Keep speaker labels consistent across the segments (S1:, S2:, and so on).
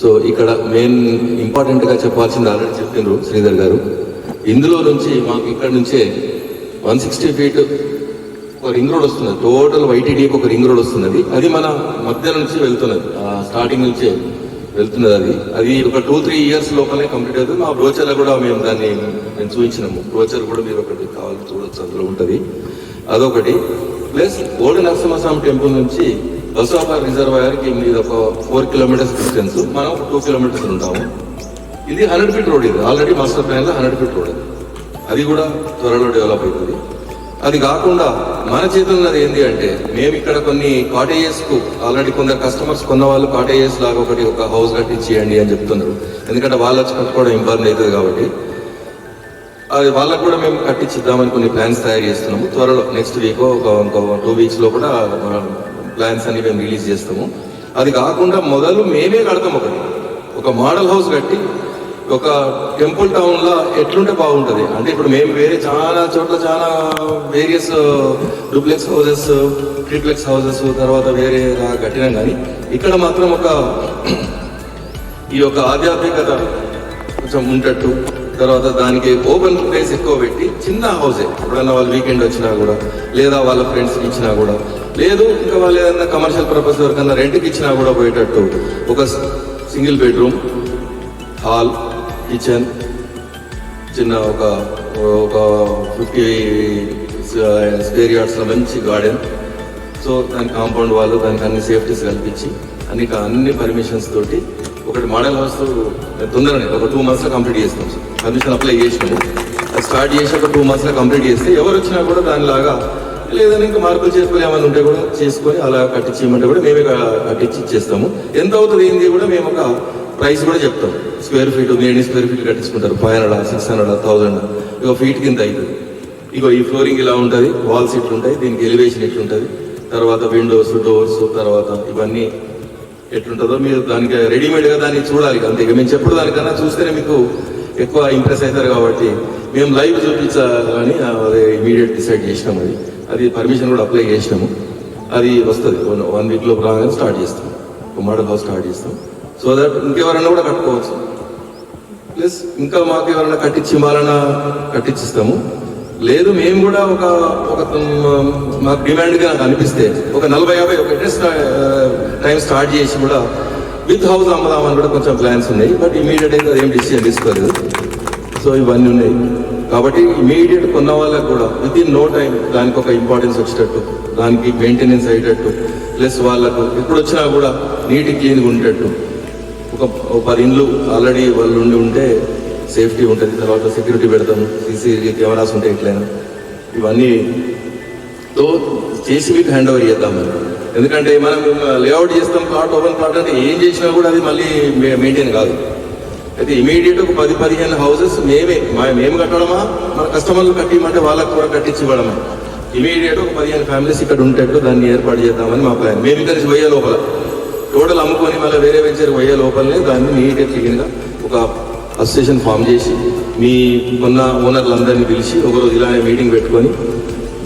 S1: So ఇక్కడ main ఇంపార్టెంట్గా చెప్పాల్సింది ఆల్రెడీ చెప్పిండ్రు శ్రీధర్ గారు. ఇందులో నుంచి మాకు ఇక్కడ నుంచే వన్ సిక్స్టీ ఫీట్ ఒక రింగ్ రోడ్ వస్తున్నది. టోటల్ వైటీడీకి ఒక రింగ్ రోడ్ వస్తున్నది. అది మన మధ్య నుంచి వెళ్తున్నది. స్టార్టింగ్ నుంచే వెళ్తున్నది అది. అది ఒక టూ త్రీ ఇయర్స్ లోపలే కంప్లీట్ అవుతుంది. మా బ్రోచర్లో కూడా మేము దాన్ని మేము చూపించినాము. బ్రోచర్ కూడా మీరు ఒకటి కావాలి చూడొచ్చు అందులో ఉంటుంది. అదొకటి. ప్లస్ ఓల్డ్ నరసింహస్వామి టెంపుల్ నుంచి బసవాపా రిజర్వాయర్కి మీద ఒక ఫోర్ కిలోమీటర్స్ డిస్టెన్స్ మనం ఒక టూ కిలోమీటర్స్ ఉంటాము. ఇది హండ్రెడ్ ఫీట్ రోడ్ ఇది. ఆల్రెడీ మాస్టర్ ప్లాన్లో హండ్రెడ్ ఫీట్ రోడ్ అది అది కూడా త్వరలో డెవలప్ అవుతుంది. అది కాకుండా మన చేతుల్లో ఏంటి అంటే మేము ఇక్కడ కొన్ని కాటేజెస్కు ఆల్రెడీ కొందరు కస్టమర్స్ కొన్న వాళ్ళు కాటేజెస్ లాగా ఒకటి ఒక హౌస్ కట్టించేయండి అని చెప్తున్నారు. ఎందుకంటే వాళ్ళు వచ్చి కట్టుకోవడం ఇబ్బంది అవుతుంది కాబట్టి. అది వాళ్ళకు కూడా మేము కట్టించిద్దామని కొన్ని ప్లాన్స్ తయారు చేస్తున్నాము. త్వరలో నెక్స్ట్ వీక్ ఒక ఇంకో టూ వీక్స్లో కూడా ప్లాన్స్ అన్ని మేము రిలీజ్ చేస్తాము. అది కాకుండా మొదలు మేమే కడతాం ఒకటి. ఒక మోడల్ హౌస్ కట్టి ఒక టెంపుల్ టౌన్లో ఎట్లుంటే బాగుంటుంది. అంటే ఇప్పుడు మేము వేరే చాలా చోట్ల చాలా various duplex houses triplex houses తర్వాత వేరే కట్టినాం కానీ ఇక్కడ మాత్రం ఒక ఈ యొక్క ఆధ్యాత్మికత కొంచెం ఉంటట్టు. తర్వాత దానికి ఓపెన్ ప్లేస్ ఎక్కువ పెట్టి చిన్న హౌసే ఎప్పుడన్నా వాళ్ళు వీకెండ్ వచ్చినా కూడా లేదా వాళ్ళ ఫ్రెండ్స్కి ఇచ్చినా కూడా. లేదు ఇంకా వాళ్ళు ఏదైనా కమర్షియల్ పర్పస్ ఎవరికన్నా రెంట్కి ఇచ్చినా కూడా పోయేటట్టు. ఒక సింగిల్ బెడ్రూమ్ హాల్ కిచెన్ చిన్న ఒక ఒక ఫిఫ్టీ స్క్వేర్ యార్డ్స్లో మంచి గార్డెన్ సో దాని కాంపౌండ్ వాళ్ళు దానికి అన్ని సేఫ్టీస్ కల్పించి అన్ని అన్ని పర్మిషన్స్ తోటి ఒకటి మోడల్ హౌస్ తొందరనే ఒక టూ మంత్స్లో కంప్లీట్ చేస్తాం. సార్ పర్మిషన్ అప్లై చేసినాము అది స్టార్ట్ చేసి ఒక టూ మంత్స్లో కంప్లీట్ చేస్తే ఎవరు వచ్చినా కూడా దానిలాగా లేదని ఇంకా మార్పులు చేసుకుని ఏమైనా ఉంటే కూడా చేసుకొని అలా కట్టించేయమంటే కూడా మేమే కట్టించి ఇచ్చేస్తాము. ఎంత అవుతుంది ఏంది కూడా మేము ఒక ప్రైస్ కూడా చెప్తాం. స్క్వేర్ ఫీట్ మీ ఎన్ని స్క్వేర్ ఫీట్ కట్టించుకుంటారు. Five hundred six hundred thousand ఇక ఫీట్ కింద అవుతుంది ఇగో ఈ ఫ్లోరింగ్ ఇలా ఉంటుంది వాల్స్ ఇట్లుంటాయి దీనికి ఎలివేషన్ ఇట్లుంటుంది తర్వాత విండోస్ డోర్స్ తర్వాత ఇవన్నీ ఎట్లుంటుందో మీరు దానికి రెడీమేడ్గా దాన్ని చూడాలి. అంతే ఇక మేము చెప్పుడు దానికన్నా చూస్తేనే మీకు ఎక్కువ ఇంప్రెస్ అవుతారు కాబట్టి మేము లైవ్ చూపించాలని అదే ఇమీడియట్ డిసైడ్ చేసినాం అది. అది పర్మిషన్ కూడా అప్లై చేసినాము. అది వస్తుంది. వన్ వీక్లో రాగానే స్టార్ట్ చేస్తాం. మోడల్ హౌస్ స్టార్ట్ చేస్తాం. సో దట్ ఇంకెవరన్నా కూడా కట్టుకోవచ్చు. ప్లస్ ఇంకా మాకు ఎవరైనా కట్టించి ఇవ్వాలన్నా కట్టించిస్తాము. లేదు మేము కూడా ఒక ఒక మాకు డిమాండ్గా నాకు అనిపిస్తే ఒక నలభై యాభై ఒక అడ్రస్ టైం స్టార్ట్ చేసి కూడా విత్ హౌస్ అమ్మదామని కూడా కొంచెం ప్లాన్స్ ఉన్నాయి. బట్ ఇమీడియట్ అయితే అదేం డిసిజన్ తీసుకోలేదు. సో ఇవన్నీ ఉన్నాయి. కాబట్టి ఇమీడియట్ కొన్న వాళ్ళకి కూడా విత్ ఇన్ నో టైం దానికి ఒక ఇంపార్టెన్స్ వచ్చేటట్టు దానికి మెయింటెనెన్స్ అయ్యేటట్టు ప్లస్ వాళ్ళకు ఎప్పుడు వచ్చినా కూడా నీట్ క్లీన్గా ఉండేటట్టు. ఒక పది ఇండ్లు ఆల్రెడీ వాళ్ళు ఉండి ఉంటే సేఫ్టీ ఉంటుంది. తర్వాత సెక్యూరిటీ పెడతాము సీసీ కెమెరాస్ ఉంటాయి ఎట్లయినా. ఇవన్నీ తో చేసి మీకు హ్యాండ్ ఓవర్ చేద్దాం మరి ఎందుకంటే మనం uh, లేఅవుట్ చేస్తాం ప్లాట్ ఓపెన్ ప్లాట్ అంటే ఏం చేసినా కూడా అది మళ్ళీ మెయింటైన్ కాదు. అయితే ఇమీడియట్ ఒక పది పదిహేను హౌసెస్ మేమే మా- మేము కట్టడమా? మన కస్టమర్లు కట్టిమంటే వాళ్ళకు కూడా కట్టించివ్వడమా ఇమీడియట్ ఒక పదిహేను ఫ్యామిలీస్ ఇక్కడ ఉండేట్టు దాన్ని ఏర్పాటు చేద్దామని మా ప్లాన్ మేము ఇక్కడ నుంచి పోయే లోపల టోటల్ అమ్ముకొని మళ్ళీ వేరే వెంచర్ పోయే లోపలనే దాన్ని నీట్గా క్లీన్గా ఒక అసోసియేషన్ ఫామ్ చేసి మీ ఉన్న ఓనర్లందరినీ పిలిచి ఒకరోజు ఇలానే మీటింగ్ పెట్టుకొని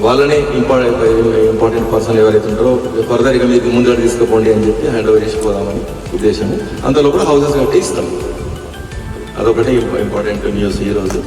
S1: వాళ్ళనే ఇంపార్టెంట్ ఇంపార్టెంట్ పర్సన్ ఎవరైతే ఉంటారో ఫర్దర్గా మీకు ముందర తీసుకుపోండి అని చెప్పి హ్యాండ్ ఓవర్ చేసిపోదామని ఉద్దేశం అంతలో కూడా హౌసెస్ కట్టి ఇస్తాం. అదొకటి ఇంపార్టెంట్ న్యూస్ ఈరోజు